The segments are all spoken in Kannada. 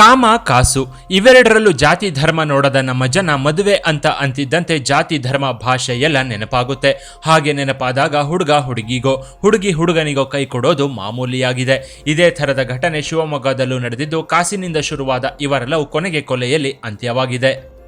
ಕಾಮ, ಕಾಸು, ಇವೆರಡರಲ್ಲೂ ಜಾತಿ, ಧರ್ಮ ನೋಡದ ನಮ್ಮ ಜನ ಮದುವೆ ಅಂತ ಅಂತಿದ್ದಂತೆ ಜಾತಿ, ಧರ್ಮ, ಭಾಷೆ ಎಲ್ಲ ನೆನಪಾಗುತ್ತೆ. ಹಾಗೆ ನೆನಪಾದಾಗ ಹುಡುಗ ಹುಡುಗಿಗೋ, ಹುಡುಗಿ ಹುಡುಗನಿಗೋ ಕೈ ಕೊಡೋದು ಮಾಮೂಲಿಯಾಗಿದೆ. ಇದೇ ಥರದ ಘಟನೆ ಶಿವಮೊಗ್ಗದಲ್ಲೂ ನಡೆದಿದ್ದು, ಕಾಸಿನಿಂದ ಶುರುವಾದ ಇವರೆಲ್ಲವೂ ಕೊನೆಗೆ ಕೊಲೆಯಲ್ಲಿ ಅಂತ್ಯವಾಗಿದೆ.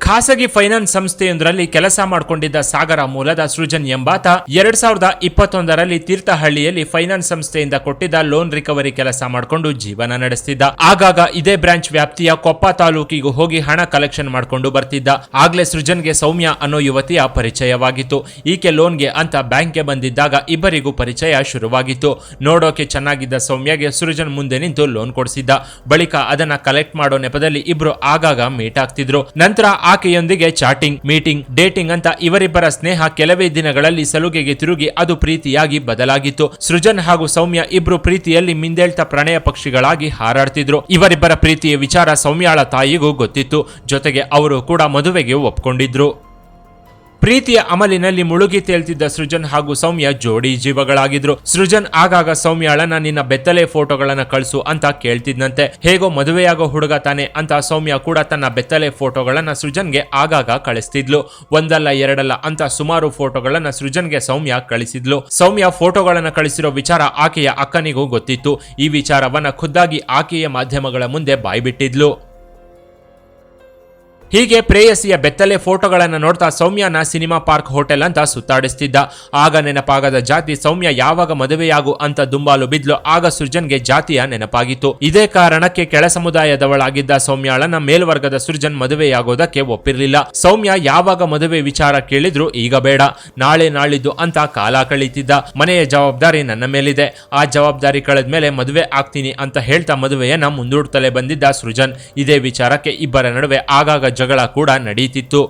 ಖಾಸಗಿ ಫೈನಾನ್ಸ್ ಸಂಸ್ಥೆಯೊಂದರಲ್ಲಿ ಕೆಲಸ ಮಾಡಿಕೊಂಡಿದ್ದ ಸಾಗರ ಮೂಲದ ಸೃಜನ್ ಎಂಬಾತ ಎರಡ್ ಸಾವಿರದ ಇಪ್ಪತ್ತೊಂದರಲ್ಲಿ ತೀರ್ಥಹಳ್ಳಿಯಲ್ಲಿ ಫೈನಾನ್ಸ್ ಸಂಸ್ಥೆಯಿಂದ ಕೊಟ್ಟಿದ್ದ ಲೋನ್ ರಿಕವರಿ ಕೆಲಸ ಮಾಡಿಕೊಂಡು ಜೀವನ ನಡೆಸ್ತಿದ್ದ. ಆಗಾಗ ಇದೇ ಬ್ರಾಂಚ್ ವ್ಯಾಪ್ತಿಯ ಕೊಪ್ಪ ತಾಲೂಕಿಗೂ ಹೋಗಿ ಹಣ ಕಲೆಕ್ಷನ್ ಮಾಡಿಕೊಂಡು ಬರ್ತಿದ್ದ. ಆಗ್ಲೇ ಸೃಜನ್ಗೆ ಸೌಮ್ಯ ಅನ್ನೋ ಯುವತಿಯ ಪರಿಚಯವಾಗಿತ್ತು. ಈಕೆ ಲೋನ್ಗೆ ಅಂತ ಬ್ಯಾಂಕ್ಗೆ ಬಂದಿದ್ದಾಗ ಇಬ್ಬರಿಗೂ ಪರಿಚಯ ಶುರುವಾಗಿತ್ತು. ನೋಡೋಕೆ ಚೆನ್ನಾಗಿದ್ದ ಸೌಮ್ಯಗೆ ಸೃಜನ್ ಮುಂದೆ ನಿಂತು ಲೋನ್ ಕೊಡಿಸಿದ್ದ. ಬಳಿಕ ಅದನ್ನ ಕಲೆಕ್ಟ್ ಮಾಡೋ ನೆಪದಲ್ಲಿ ಇಬ್ರು ಆಗಾಗ ಮೀಟ್ ಆಗ್ತಿದ್ರು. ನಂತರ ಆಕೆಯೊಂದಿಗೆ ಚಾಟಿಂಗ್, ಮೀಟಿಂಗ್, ಡೇಟಿಂಗ್ ಅಂತ ಇವರಿಬ್ಬರ ಸ್ನೇಹ ಕೆಲವೇ ದಿನಗಳಲ್ಲಿ ಸಲುಗೆಗೆ ತಿರುಗಿ ಅದು ಪ್ರೀತಿಯಾಗಿ ಬದಲಾಗಿತ್ತು. ಸೃಜನ್ ಹಾಗೂ ಸೌಮ್ಯ ಇಬ್ರು ಪ್ರೀತಿಯಲ್ಲಿ ಮಿಂದೇಳ್ತಾ ಪ್ರಣಯ ಪಕ್ಷಿಗಳಾಗಿ ಹಾರಾಡ್ತಿದ್ರು. ಇವರಿಬ್ಬರ ಪ್ರೀತಿಯ ವಿಚಾರ ಸೌಮ್ಯಾಳ ತಾಯಿಗೂ ಗೊತ್ತಿತ್ತು. ಜೊತೆಗೆ ಅವರು ಕೂಡ ಮದುವೆಗೆ ಒಪ್ಕೊಂಡಿದ್ರು. ಪ್ರೀತಿಯ ಅಮಲಿನಲ್ಲಿ ಮುಳುಗಿ ತೇಲ್ತಿದ್ದ ಸೃಜನ್ ಹಾಗೂ ಸೌಮ್ಯ ಜೋಡಿ ಜೀವಗಳಾಗಿದ್ರು. ಸೃಜನ್ ಆಗಾಗ ಸೌಮ್ಯಳನ್ನ ನಿನ್ನ ಬೆತ್ತಲೆ ಫೋಟೋಗಳನ್ನ ಕಳಿಸು ಅಂತ ಕೇಳ್ತಿದ್ನಂತೆ. ಹೇಗೋ ಮದುವೆಯಾಗೋ ಹುಡುಗ ತಾನೆ ಅಂತ ಸೌಮ್ಯ ಕೂಡ ತನ್ನ ಬೆತ್ತಲೆ ಫೋಟೋಗಳನ್ನ ಸೃಜನ್ಗೆ ಆಗಾಗ ಕಳಿಸ್ತಿದ್ಲು. ಒಂದಲ್ಲ ಎರಡಲ್ಲ ಅಂತ ಸುಮಾರು ಫೋಟೋಗಳನ್ನ ಸೃಜನ್ಗೆ ಸೌಮ್ಯ ಕಳಿಸಿದ್ಲು. ಸೌಮ್ಯ ಫೋಟೋಗಳನ್ನ ಕಳಿಸಿರೋ ವಿಚಾರ ಆಕೆಯ ಅಕ್ಕನಿಗೂ ಗೊತ್ತಿತ್ತು. ಈ ವಿಚಾರವನ್ನ ಖುದ್ದಾಗಿ ಆಕೆಯ ಮಾಧ್ಯಮಗಳ ಮುಂದೆ ಬಾಯ್ಬಿಟ್ಟಿದ್ಲು. ಹೀಗೆ ಪ್ರೇಯಸಿಯ ಬೆತ್ತಲೆ ಫೋಟೋಗಳನ್ನು ನೋಡ್ತಾ ಸೌಮ್ಯನ ಸಿನಿಮಾ ಪಾರ್ಕ್ ಹೋಟೆಲ್ ಅಂತ ಸುತ್ತಾಡಿಸ್ತಿದ್ದ. ಆಗ ನೆನಪಾಗದ ಜಾತಿ ಸೌಮ್ಯ ಯಾವಾಗ ಮದುವೆಯಾಗು ಅಂತ ದುಂಬಾಲು ಬಿದ್ಲು. ಆಗ ಸೃಜನ್ಗೆ ಜಾತಿಯ ನೆನಪಾಗಿತ್ತು. ಇದೇ ಕಾರಣಕ್ಕೆ ಕೆಳ ಸಮುದಾಯದವಳಾಗಿದ್ದ ಸೌಮ್ಯಾಳನ್ನ ಮೇಲ್ವರ್ಗದ ಸೃಜನ್ ಮದುವೆಯಾಗೋದಕ್ಕೆ ಒಪ್ಪಿರಲಿಲ್ಲ. ಸೌಮ್ಯ ಯಾವಾಗ ಮದುವೆ ವಿಚಾರ ಕೇಳಿದ್ರು ಈಗ ಬೇಡ. ನಾಳೆ ನಾಳಿದ್ದು ಅಂತ ಕಾಲ ಕಳೀತಿದ್ದ. ಮನೆಯ ಜವಾಬ್ದಾರಿ ನನ್ನ ಮೇಲಿದೆ. ಆ ಜವಾಬ್ದಾರಿ ಕಳೆದ ಮೇಲೆ ಮದುವೆ ಆಗ್ತೀನಿ ಅಂತ ಹೇಳ್ತಾ ಮದುವೆಯನ್ನ ಮುಂದೂಡ್ತಲೇ ಬಂದಿದ್ದ ಸೃಜನ್. ಇದೇ ವಿಚಾರಕ್ಕೆ ಇಬ್ಬರ ನಡುವೆ ಆಗಾಗ ಜಗಳ ಕೂಡ ನಡೀತಿತ್ತು.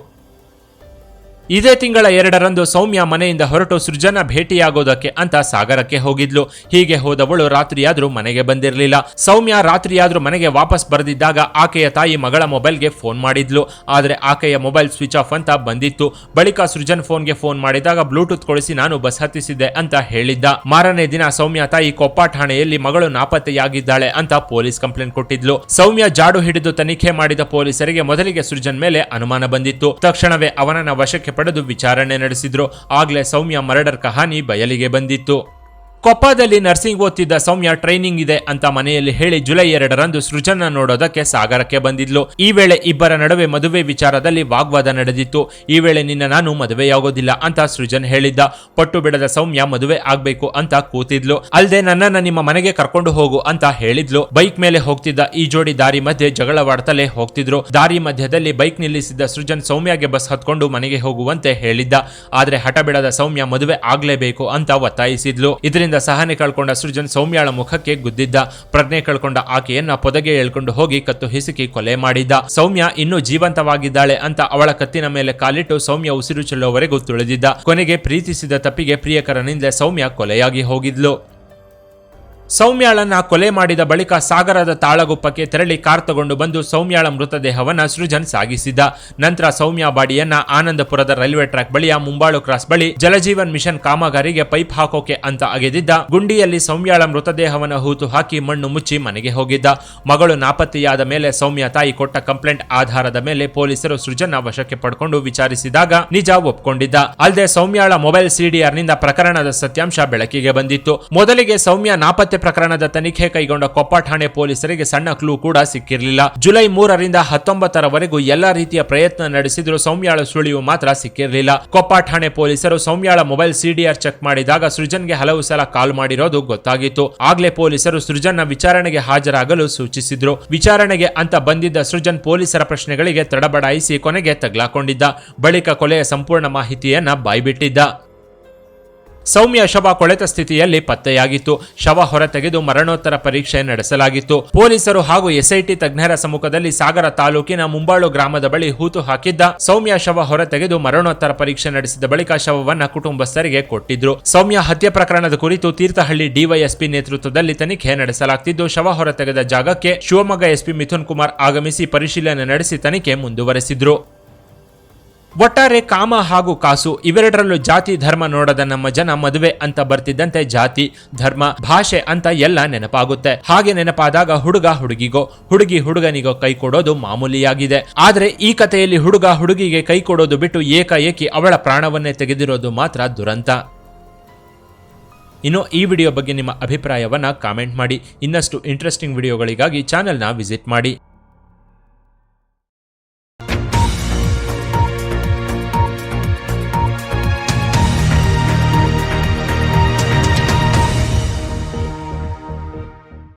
ಇದೇ ತಿಂಗಳ ಎರಡರಂದು ಸೌಮ್ಯ ಮನೆಯಿಂದ ಹೊರಟು ಸೃಜನ ಭೇಟಿಯಾಗೋದಕ್ಕೆ ಅಂತ ಸಾಗರಕ್ಕೆ ಹೋಗಿದ್ಲು. ಹೀಗೆ ಹೋದವಳು ರಾತ್ರಿಯಾದ್ರೂ ಮನೆಗೆ ಬಂದಿರಲಿಲ್ಲ. ಸೌಮ್ಯ ರಾತ್ರಿಯಾದ್ರೂ ಮನೆಗೆ ವಾಪಸ್ ಬರೆದಿದ್ದಾಗ ಆಕೆಯ ತಾಯಿ ಮಗಳ ಮೊಬೈಲ್ಗೆ ಫೋನ್ ಮಾಡಿದ್ಲು. ಆದರೆ ಆಕೆಯ ಮೊಬೈಲ್ ಸ್ವಿಚ್ ಆಫ್ ಅಂತ ಬಂದಿತ್ತು. ಬಳಿಕ ಸೃಜನ್ ಫೋನ್ಗೆ ಫೋನ್ ಮಾಡಿದಾಗ ಬ್ಲೂಟೂತ್ ಕೊಡಿಸಿ ನಾನು ಬಸ್ ಹತ್ತಿಸಿದ್ದೆ ಅಂತ ಹೇಳಿದ್ದ. ಮಾರನೇ ದಿನ ಸೌಮ್ಯ ತಾಯಿ ಕೊಪ್ಪ ಠಾಣೆಯಲ್ಲಿ ಮಗಳು ನಾಪತ್ತೆಯಾಗಿದ್ದಾಳೆ ಅಂತ ಪೊಲೀಸ್ ಕಂಪ್ಲೇಂಟ್ ಕೊಟ್ಟಿದ್ಲು. ಸೌಮ್ಯ ಜಾಡು ಹಿಡಿದು ತನಿಖೆ ಮಾಡಿದ ಪೊಲೀಸರಿಗೆ ಮೊದಲಿಗೆ ಸೃಜನ್ ಮೇಲೆ ಅನುಮಾನ ಬಂದಿತ್ತು. ತಕ್ಷಣವೇ ಅವನನ್ನ ವಶಕ್ಕೆ ಪಡೆದು ವಿಚಾರಣೆ ನಡೆಸಿದ್ರು. ಆಗ್ಲೇ ಸೌಮ್ಯ ಮರ್ಡರ್ ಕಹಾನಿ ಬಯಲಿಗೆ ಬಂದಿತ್ತು. ಕೊಪ್ಪದಲ್ಲಿ ನರ್ಸಿಂಗ್ ಓದ್ತಿದ್ದ ಸೌಮ್ಯ ಟ್ರೈನಿಂಗ್ ಇದೆ ಅಂತ ಮನೆಯಲ್ಲಿ ಹೇಳಿ ಜುಲೈ ಎರಡರಂದು ಸೃಜನ ನೋಡೋದಕ್ಕೆ ಸಾಗರಕ್ಕೆ ಬಂದಿದ್ಲು. ಈ ವೇಳೆ ಇಬ್ಬರ ನಡುವೆ ಮದುವೆ ವಿಚಾರದಲ್ಲಿ ವಾಗ್ವಾದ ನಡೆದಿತ್ತು. ಈ ವೇಳೆ ನಿನ್ನ ನಾನು ಮದುವೆಯಾಗೋದಿಲ್ಲ ಅಂತ ಸೃಜನ್ ಹೇಳಿದ್ದ. ಪಟ್ಟು ಬಿಡದ ಸೌಮ್ಯ ಮದುವೆ ಆಗ್ಬೇಕು ಅಂತ ಕೂತಿದ್ಲು. ಅಲ್ದೆ ನನ್ನನ್ನ ನಿಮ್ಮ ಮನೆಗೆ ಕರ್ಕೊಂಡು ಹೋಗು ಅಂತ ಹೇಳಿದ್ಲು. ಬೈಕ್ ಮೇಲೆ ಹೋಗ್ತಿದ್ದ ಈ ಜೋಡಿ ದಾರಿ ಮಧ್ಯೆ ಜಗಳವಾಡ್ತಲೇ ಹೋಗ್ತಿದ್ರು. ದಾರಿ ಮಧ್ಯದಲ್ಲಿ ಬೈಕ್ ನಿಲ್ಲಿಸಿದ್ದ ಸೃಜನ್ ಸೌಮ್ಯಗೆ ಬಸ್ ಹತ್ಕೊಂಡು ಮನೆಗೆ ಹೋಗುವಂತೆ ಹೇಳಿದ್ದ. ಆದ್ರೆ ಹಠ ಬಿಡದ ಸೌಮ್ಯ ಮದುವೆ ಆಗ್ಲೇಬೇಕು ಅಂತ ಒತ್ತಾಯಿಸಿದ್ಲು. ಇದರಿಂದ ಸಹನೆ ಕಳ್ಕೊಂಡ ಸೃಜನ್ ಸೌಮ್ಯಾಳ ಮುಖಕ್ಕೆ ಗುದ್ದಿದ್ದ. ಪ್ರಜ್ಞೆ ಕಳ್ಕೊಂಡ ಆಕೆಯನ್ನ ಪೊದಗೆ ಎಳ್ಕೊಂಡು ಹೋಗಿ ಕತ್ತು ಹಿಸುಕಿ ಕೊಲೆ ಮಾಡಿದ್ದ. ಸೌಮ್ಯ ಇನ್ನೂ ಜೀವಂತವಾಗಿದ್ದಾಳೆ ಅಂತ ಅವಳ ಕತ್ತಿನ ಮೇಲೆ ಕಾಲಿಟ್ಟು ಸೌಮ್ಯ ಉಸಿರು ಚೆಲ್ಲುವವರೆಗೂ ತುಳಿದಿದ್ದ. ಕೊನೆಗೆ ಪ್ರೀತಿಸಿದ ತಪ್ಪಿಗೆ ಪ್ರಿಯಕರನಿಂದ ಸೌಮ್ಯ ಕೊಲೆಯಾಗಿ ಹೋಗಿದ್ಲು. ಸೌಮ್ಯಾಳನ್ನ ಕೊಲೆ ಮಾಡಿದ ಬಳಿಕ ಸಾಗರದ ತಾಳಗುಪ್ಪಕ್ಕೆ ತೆರಳಿ ಕಾರ್ ತಗೊಂಡು ಬಂದು ಸೌಮ್ಯಾಳ ಮೃತದೇಹವನ್ನು ಸೃಜನ್ ಸಾಗಿಸಿದ ನಂತರ ಸೌಮ್ಯ ಬಾಡಿಯನ್ನ ಆನಂದಪುರದ ರೈಲ್ವೆ ಟ್ರ್ಯಾಕ್ ಬಳಿಯ ಮುಂಬಾಳು ಕ್ರಾಸ್ ಬಳಿ ಜಲಜೀವನ್ ಮಿಷನ್ ಕಾಮಗಾರಿಗೆ ಪೈಪ್ ಹಾಕೋಕೆ ಅಂತ ಅಗೆದಿದ್ದ. ಗುಂಡಿಯಲ್ಲಿ ಸೌಮ್ಯಾಳ ಮೃತದೇಹವನ್ನು ಹೂತು ಹಾಕಿ ಮಣ್ಣು ಮುಚ್ಚಿ ಮನೆಗೆ ಹೋಗಿದ್ದ. ಮಗಳು ನಾಪತ್ತೆಯಾದ ಮೇಲೆ ಸೌಮ್ಯ ತಾಯಿ ಕೊಟ್ಟ ಕಂಪ್ಲೇಂಟ್ ಆಧಾರದ ಮೇಲೆ ಪೊಲೀಸರು ಸೃಜನ್ನ ವಶಕ್ಕೆ ಪಡ್ಕೊಂಡು ವಿಚಾರಿಸಿದಾಗ ನಿಜ ಒಪ್ಕೊಂಡಿದ್ದ. ಅಲ್ಲದೆ ಸೌಮ್ಯಾಳ ಮೊಬೈಲ್ ಸಿಡಿಆರ್ನಿಂದ ಪ್ರಕರಣದ ಸತ್ಯಾಂಶ ಬೆಳಕಿಗೆ ಬಂದಿತ್ತು. ಮೊದಲಿಗೆ ಸೌಮ್ಯ ನಾಪತ್ತೆ ಪ್ರಕರಣದ ತನಿಖೆ ಕೈಗೊಂಡ ಕೊಪ್ಪ ಠಾಣೆ ಪೊಲೀಸರಿಗೆ ಸಣ್ಣ ಕ್ಲೂ ಕೂಡ ಸಿಕ್ಕಿರಲಿಲ್ಲ. ಜುಲೈ ಮೂರರಿಂದ ಹತ್ತೊಂಬತ್ತರವರೆಗೂ ಎಲ್ಲಾ ರೀತಿಯ ಪ್ರಯತ್ನ ನಡೆಸಿದರೂ ಸೌಮ್ಯಾಳ ಸುಳಿವು ಮಾತ್ರ ಸಿಕ್ಕಿರಲಿಲ್ಲ. ಕೊಪ್ಪ ಠಾಣೆ ಪೊಲೀಸರು ಸೌಮ್ಯಾಳ ಮೊಬೈಲ್ ಸಿಡಿಆರ್ ಚೆಕ್ ಮಾಡಿದಾಗ ಸೃಜನ್ಗೆ ಹಲವು ಸಲ ಕಾಲ್ ಮಾಡಿರೋದು ಗೊತ್ತಾಗಿತ್ತು. ಆಗ್ಲೇ ಪೊಲೀಸರು ಸೃಜನ್ನ ವಿಚಾರಣೆಗೆ ಹಾಜರಾಗಲು ಸೂಚಿಸಿದ್ರು. ವಿಚಾರಣೆಗೆ ಅಂತ ಬಂದಿದ್ದ ಸೃಜನ್ ಪೊಲೀಸರ ಪ್ರಶ್ನೆಗಳಿಗೆ ತಡಬಡಾಯಿಸಿ ಕೊನೆಗೆ ತಗ್ಲಾಕೊಂಡಿದ್ದ. ಬಳಿಕ ಕೊಲೆಯ ಸಂಪೂರ್ಣ ಮಾಹಿತಿಯನ್ನ ಬಾಯ್ಬಿಟ್ಟಿದ್ದ. ಸೌಮ್ಯ ಶವ ಕೊಳೆತ ಸ್ಥಿತಿಯಲ್ಲಿ ಪತ್ತೆಯಾಗಿತ್ತು. ಶವ ಹೊರತೆಗೆದು ಮರಣೋತ್ತರ ಪರೀಕ್ಷೆ ನಡೆಸಲಾಗಿತ್ತು. ಪೊಲೀಸರು ಹಾಗೂ ಎಸ್ಐಟಿ ತಜ್ಞರ ಸಮ್ಮುಖದಲ್ಲಿ ಸಾಗರ ತಾಲೂಕಿನ ಮುಂಬಾಳು ಗ್ರಾಮದ ಬಳಿ ಹೂತು ಹಾಕಿದ್ದ. ಸೌಮ್ಯ ಶವ ಹೊರತೆಗೆದು ಮರಣೋತ್ತರ ಪರೀಕ್ಷೆ ನಡೆಸಿದ ಬಳಿಕ ಶವವನ್ನು ಕುಟುಂಬಸ್ಥರಿಗೆ ಕೊಟ್ಟಿದ್ರು. ಸೌಮ್ಯ ಹತ್ಯೆ ಪ್ರಕರಣದ ಕುರಿತು ತೀರ್ಥಹಳ್ಳಿ ಡಿವೈಎಸ್ಪಿ ನೇತೃತ್ವದಲ್ಲಿ ತನಿಖೆ ನಡೆಸಲಾಗ್ತಿದ್ದು. ಶವ ಹೊರತೆಗೆದ ಜಾಗಕ್ಕೆ ಶಿವಮೊಗ್ಗ ಎಸ್ಪಿ ಮಿಥುನ್ ಕುಮಾರ್ ಆಗಮಿಸಿ ಪರಿಶೀಲನೆ ನಡೆಸಿ ತನಿಖೆ ಮುಂದುವರೆಸಿದ್ರು. ಒಟ್ಟಾರೆ ಕಾಮ ಹಾಗೂ ಕಾಸು ಇವೆರಡರಲ್ಲೂ ಜಾತಿ ಧರ್ಮ ನೋಡದ ನಮ್ಮ ಜನ ಮದುವೆ ಅಂತ ಬರ್ತಿದ್ದಂತೆ ಜಾತಿ, ಧರ್ಮ, ಭಾಷೆ ಅಂತ ಎಲ್ಲ ನೆನಪಾಗುತ್ತೆ. ಹಾಗೆ ನೆನಪಾದಾಗ ಹುಡುಗ ಹುಡುಗಿಗೋ, ಹುಡುಗಿ ಹುಡುಗನಿಗೋ ಕೈ ಕೊಡೋದು ಮಾಮೂಲಿಯಾಗಿದೆ. ಆದ್ರೆ ಈ ಕಥೆಯಲ್ಲಿ ಹುಡುಗ ಹುಡುಗಿಗೆ ಕೈ ಕೊಡೋದು ಬಿಟ್ಟು ಏಕಾಏಕಿ ಅವಳ ಪ್ರಾಣವನ್ನೇ ತೆಗೆದಿರೋದು ಮಾತ್ರ ದುರಂತ. ಇನ್ನು ಈ ವಿಡಿಯೋ ಬಗ್ಗೆ ನಿಮ್ಮ ಅಭಿಪ್ರಾಯವನ್ನ ಕಾಮೆಂಟ್ ಮಾಡಿ. ಇನ್ನಷ್ಟು ಇಂಟ್ರೆಸ್ಟಿಂಗ್ ವಿಡಿಯೋಗಳಿಗಾಗಿ ಚಾನೆಲ್ನ ವಿಸಿಟ್ ಮಾಡಿ.